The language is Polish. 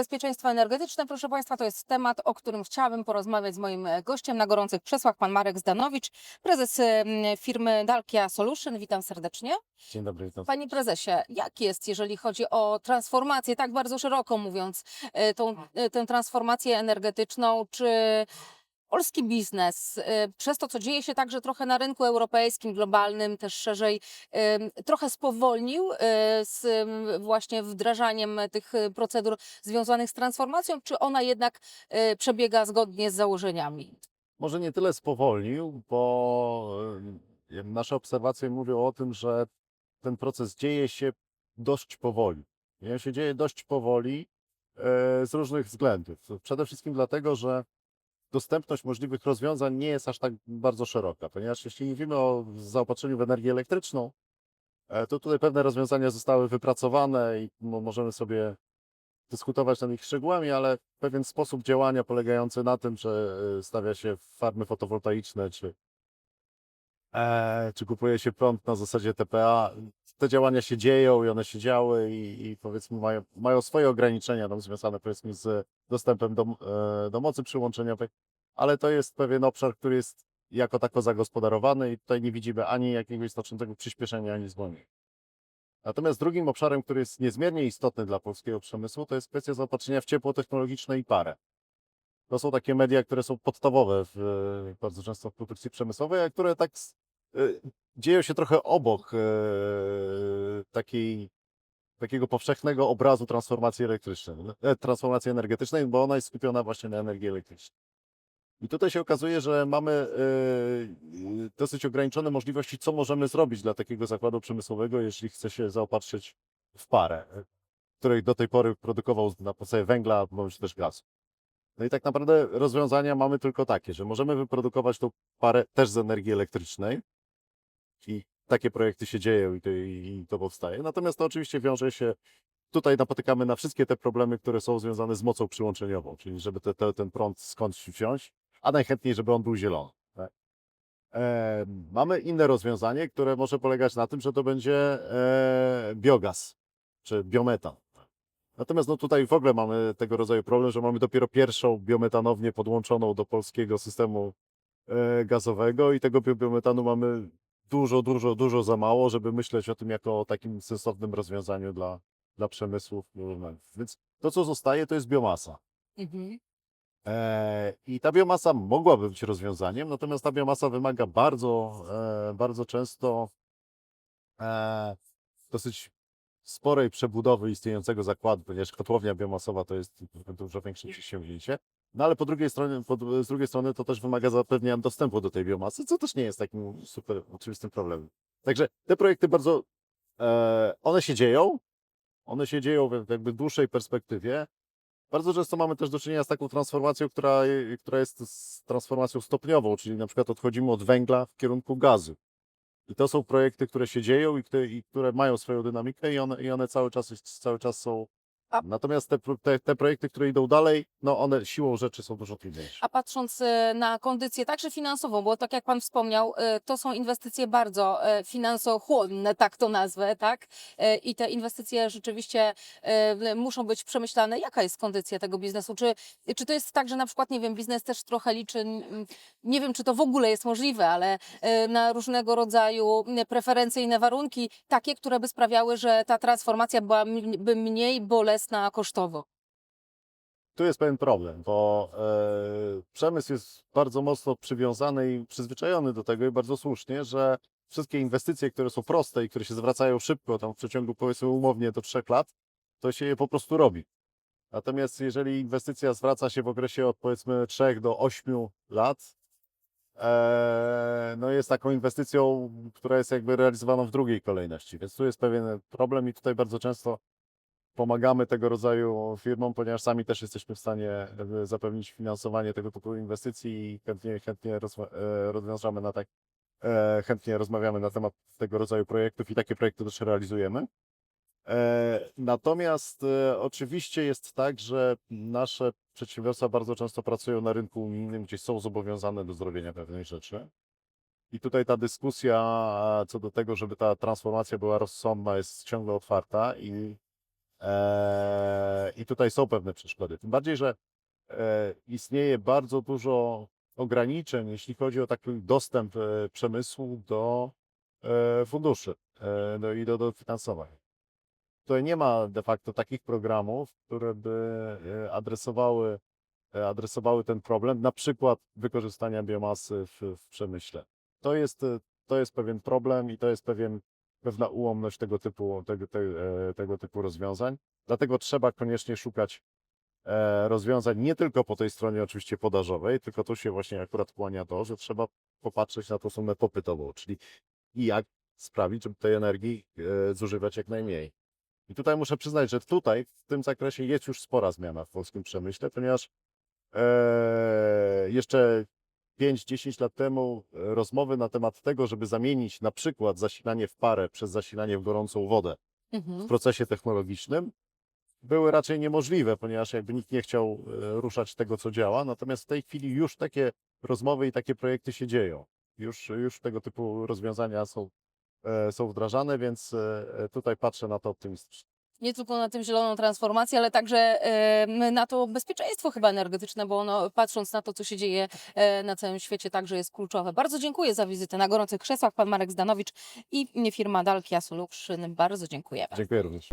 Bezpieczeństwo energetyczne, proszę Państwa, to jest temat, o którym chciałabym porozmawiać z moim e, gościem na gorących krzesłach, pan Marek Zdanowicz, prezes e, m, firmy Dalkia Solution. Witam serdecznie. Dzień dobry, witam. Panie prezesie, jak jest, jeżeli chodzi o transformację, tak bardzo szeroko mówiąc, e, tą, e, tę transformację energetyczną, czy polski biznes e, przez to, co dzieje się także trochę na rynku europejskim, globalnym, też szerzej, trochę spowolnił e, z właśnie wdrażaniem tych e, procedur związanych z transformacją, czy ona jednak przebiega zgodnie z założeniami? Może nie tyle spowolnił, bo nasze obserwacje mówią o tym, że ten proces dzieje się dość powoli. I on się dzieje dość powoli z różnych względów. Przede wszystkim dlatego, że dostępność możliwych rozwiązań nie jest aż tak bardzo szeroka, ponieważ jeśli mówimy o zaopatrzeniu w energię elektryczną, e, to tutaj pewne rozwiązania zostały wypracowane i mo- możemy sobie dyskutować nad ich szczegółami, ale pewien sposób działania polegający na tym, że e, stawia się farmy fotowoltaiczne, czy, e, czy kupuje się prąd na zasadzie TPA, te działania się dzieją i one się działy i, i powiedzmy mają, mają swoje ograniczenia tam związane powiedzmy z dostępem do, e, do mocy przyłączeniowej, ale to jest pewien obszar, który jest jako tako zagospodarowany i tutaj nie widzimy ani jakiegoś znaczącego przyspieszenia, ani zwolnienia. Natomiast drugim obszarem, który jest niezmiernie istotny dla polskiego przemysłu, to jest kwestia zaopatrzenia w ciepło technologiczne i parę. To są takie media, które są podstawowe w, e, bardzo często w produkcji przemysłowej, a które tak dzieją się trochę obok e, takiej, takiego powszechnego obrazu transformacji elektrycznej, e, transformacji energetycznej, bo ona jest skupiona właśnie na energii elektrycznej. I tutaj się okazuje, że mamy e, e, dosyć ograniczone możliwości, co możemy zrobić dla takiego zakładu przemysłowego, jeśli chce się zaopatrzyć w parę, e, której do tej pory produkował na podstawie węgla bądź też gazu. No i tak naprawdę rozwiązania mamy tylko takie, że możemy wyprodukować tą parę też z energii elektrycznej i takie projekty się dzieją i to, i to powstaje. Natomiast to oczywiście wiąże się, tutaj napotykamy na wszystkie te problemy, które są związane z mocą przyłączeniową, czyli żeby te, te, ten prąd skądś wziąć, a najchętniej, żeby on był zielony. Tak? E, mamy inne rozwiązanie, które może polegać na tym, że to będzie e, biogaz czy biometan. Natomiast no tutaj w ogóle mamy tego rodzaju problem, że mamy dopiero pierwszą biometanownię podłączoną do polskiego systemu e, gazowego i tego bio- biometanu mamy dużo, dużo, dużo za mało, żeby myśleć o tym jako o takim sensownym rozwiązaniu dla, dla przemysłów. Więc to, co zostaje, to jest biomasa. Mhm. E, I ta biomasa mogłaby być rozwiązaniem, natomiast ta biomasa wymaga bardzo, e, bardzo często e, dosyć sporej przebudowy istniejącego zakładu, ponieważ kotłownia biomasowa to jest dużo większe przedsięwzięcie. No ale po drugiej stronie, po, z drugiej strony to też wymaga zapewnienia dostępu do tej biomasy, co też nie jest takim super oczywistym problemem. Także te projekty bardzo, e, one się dzieją, one się dzieją w jakby dłuższej perspektywie. Bardzo często mamy też do czynienia z taką transformacją, która, która jest transformacją stopniową, czyli na przykład odchodzimy od węgla w kierunku gazu. I to są projekty, które się dzieją i które, i które mają swoją dynamikę i one, i one cały, czas, cały czas są. A- Natomiast te, te, te projekty, które idą dalej, no one siłą rzeczy są dużo trudniejsze. A patrząc e, na kondycję także finansową, bo tak jak Pan wspomniał, e, to są inwestycje bardzo e, finansochłonne, tak to nazwę, tak? I te inwestycje rzeczywiście muszą być przemyślane. Jaka jest kondycja tego biznesu? Czy, czy to jest tak, że na przykład, nie wiem, biznes też trochę liczy, nie wiem, czy to w ogóle jest możliwe, ale na różnego rodzaju preferencyjne warunki, takie, które by sprawiały, że ta transformacja byłaby mniej bolesna kosztowo? Tu jest pewien problem, bo e, przemysł jest bardzo mocno przywiązany i przyzwyczajony do tego i bardzo słusznie, że wszystkie inwestycje, które są proste i które się zwracają szybko, tam w przeciągu powiedzmy umownie do trzech lat, to się je po prostu robi. Natomiast jeżeli inwestycja zwraca się w okresie od powiedzmy 3 do 8 lat, e, no jest taką inwestycją, która jest jakby realizowana w drugiej kolejności. Więc tu jest pewien problem i tutaj bardzo często pomagamy tego rodzaju firmom, ponieważ sami też jesteśmy w stanie e, zapewnić finansowanie tego typu inwestycji i chętnie, chętnie e, na tak, e, chętnie rozmawiamy na temat tego rodzaju projektów i takie projekty też realizujemy. Natomiast oczywiście jest tak, że nasze przedsiębiorstwa bardzo często pracują na rynku unijnym, gdzie są zobowiązane do zrobienia pewnych rzeczy. I tutaj ta dyskusja co do tego, żeby ta transformacja była rozsądna, jest ciągle otwarta i I tutaj są pewne przeszkody. Tym bardziej, że e, istnieje bardzo dużo ograniczeń, jeśli chodzi o taki dostęp e, przemysłu do e, funduszy no i do dofinansowań. Tutaj nie ma de facto takich programów, które by adresowały, adresowały ten problem, na przykład wykorzystania biomasy w, w przemyśle. To jest, to jest pewien problem i to jest pewien, pewna ułomność tego typu, tego, te, e, tego typu rozwiązań. Dlatego trzeba koniecznie szukać e, rozwiązań nie tylko po tej stronie oczywiście podażowej, tylko tu się właśnie akurat kłania to, że trzeba popatrzeć na tą stronę popytową, czyli jak sprawić, żeby tej energii e, zużywać jak najmniej. I tutaj muszę przyznać, że tutaj w tym zakresie jest już spora zmiana w polskim przemyśle, ponieważ jeszcze 5-10 lat temu e, rozmowy na temat tego, żeby zamienić na przykład zasilanie w parę przez zasilanie w gorącą wodę w Mhm. procesie technologicznym były raczej niemożliwe, ponieważ jakby nikt nie chciał e, ruszać tego, co działa. Natomiast w tej chwili już takie rozmowy i takie projekty się dzieją. Już, już tego typu rozwiązania są, e, są wdrażane, więc tutaj patrzę na to optymistycznie. Nie tylko na tym zieloną transformację, ale także na to bezpieczeństwo chyba energetyczne, bo ono, patrząc na to, co się dzieje e, na całym świecie, także jest kluczowe. Bardzo dziękuję za wizytę na gorących krzesłach. Pan Marek Zdanowicz i firma Dalkia Solution. Bardzo dziękujemy. Dziękuję również.